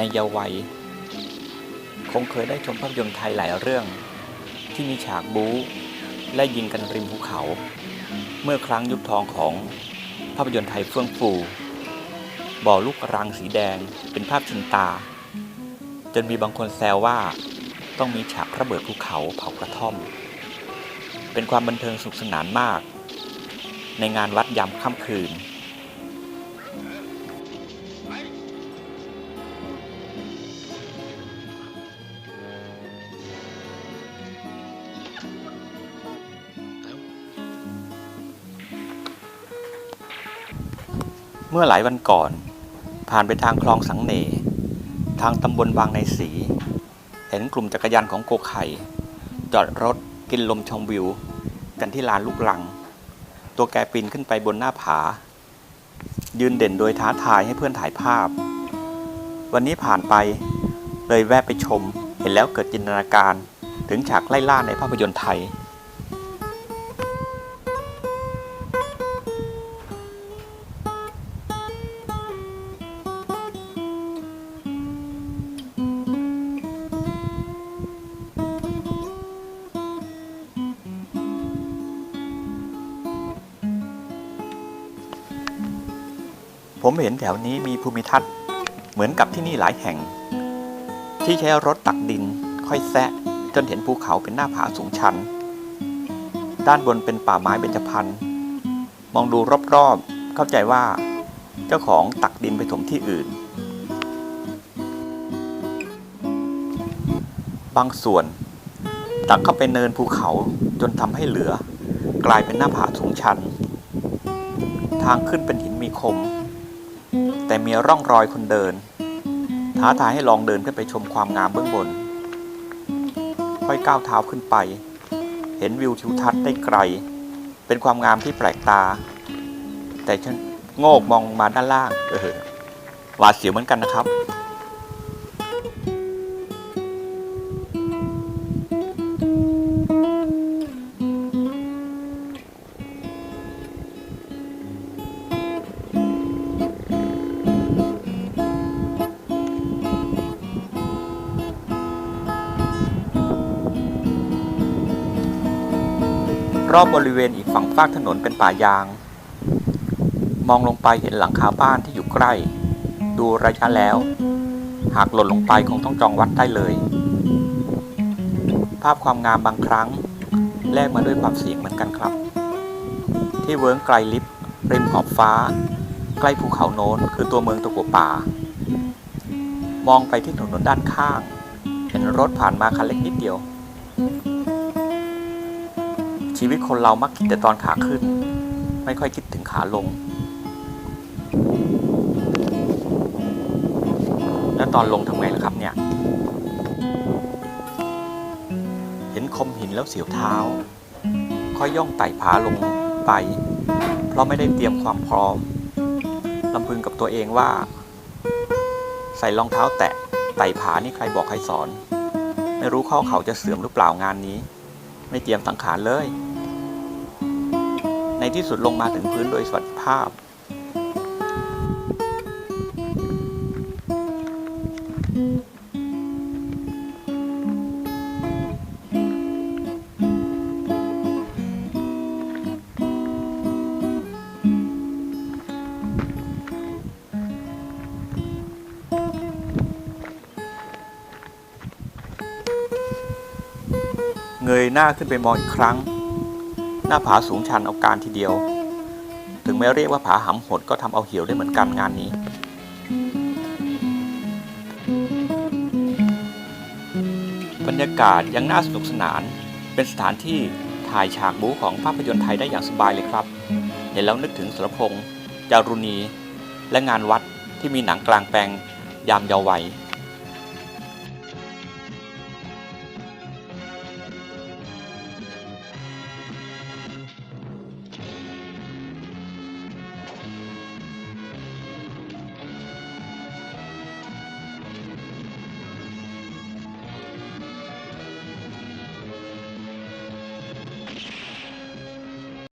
ในเยาว์วัย คงเคยได้ชมภาพยนตร์ไทยหลายเรื่อง ที่มีฉากบู๊และยิงกันริมภูเขา เมื่อครั้งยุคทองของภาพยนตร์ไทยเฟื่องฟู บ่อลูกรังสีแดงเป็นภาพชินตา จนมีบางคนแซวว่าต้องมีฉากระเบิดภูเขาเผากระท่อม เป็นความบันเทิงสนุกสนานมาก ในงานวัดยามค่ำคืน เมื่อหลายวันก่อน ผ่านไปทางคลองสังเนทางตำบลบางในสี เห็นกลุ่มจักรยานของโกไข่ จอดรถกินลมชมวิว กันที่ลานลูกลัง ตัวแกปีนขึ้นไปบนหน้าผา ยืนเด่นโดยท้าทายให้เพื่อนถ่ายภาพ วันนี้ผ่านไปเลยแวะไปชม เห็นแล้วเกิดจินตนาการถึงฉากไล่ล่าในภาพยนตร์ไทย ผมเห็นแถวนี้มีภูมิทัศน์ เหมือนกับที่นี่หลายแห่ง ที่ใช้รถตักดินค่อยแซะ จนเห็นภูเขาเป็นหน้าผาสูงชัน ด้านบนเป็นป่าไม้เบญจพรรณมองดูรอบๆ เข้าใจว่า เจ้าของตักดินไปถมที่อื่น บางส่วน ตักเข้าไปเนินภูเขาจนทำให้เหลือ กลายเป็นหน้าผาสูงชัน ทางขึ้นเป็นหินมีคม แต่มีร่องรอยคนเดิน ท้าทายให้ลองเดินขึ้นไปชมความงามเบื้องบน ค่อยก้าวเท้าขึ้นไป เห็นวิวทิวทัศน์ได้ไกล เป็นความงามที่แปลกตา แต่ฉันโงกมองมาด้านล่าง เออหวาดเสียวเหมือนกันนะครับ อบบริเวณอีกฝั่งฟากถนนเป็นป่ายาง มองลงไปเห็นหลังคาบ้านที่อยู่ใกล้ ดูระยะแล้ว หากหล่นลงไปคงต้องจองวัดได้เลย ภาพความงามบางครั้ง แลกมาด้วยความเสี่ยงเหมือนกันครับ ที่เวิ้งไกลลิฟต์ริมขอบฟ้า ใกล้ภูเขาโน้นคือตัวเมืองตะกัวป่า มองไปที่ถนนด้านข้าง เห็นรถผ่านมาคันเล็กนิดเดียว ชีวิตคนเรามักคิดแต่ตอนขาขึ้น ไม่ค่อยคิดถึงขาลง แล้วตอนลงทำไงล่ะครับเนี่ย เห็นคมหินแล้วเสียวเท้า ค่อยย่องไต่ผาลงไป เพราะไม่ได้เตรียมความพร้อมลำพึงกับตัวเองว่า ใส่รองเท้าแตะไต่ผานี่ใครบอกใครสอน ไม่รู้ข้อเขาจะเสื่อมหรือเปล่างานนี้ ไม่เตรียมสังขารเลย ในที่สุดลงมาถึงพื้นโดยสวัสดิภาพ เงยหน้าขึ้นไปมองอีกครั้ง หน้าผาสูงชันเอาการทีเดียว ถึงแม้เรียกว่าผาหำหดก็ทำเอาเหี่ยวได้เหมือนกันงานนี้ บรรยากาศยังน่าสนุกสนาน เป็นสถานที่ถ่ายฉากบู๊ของภาพยนตร์ไทยได้อย่างสบายเลยครับ เห็นแล้วนึกถึงสรพงษ์จารุณี และงานวัดที่มีหนังกลางแปลงยามเยาว์วัย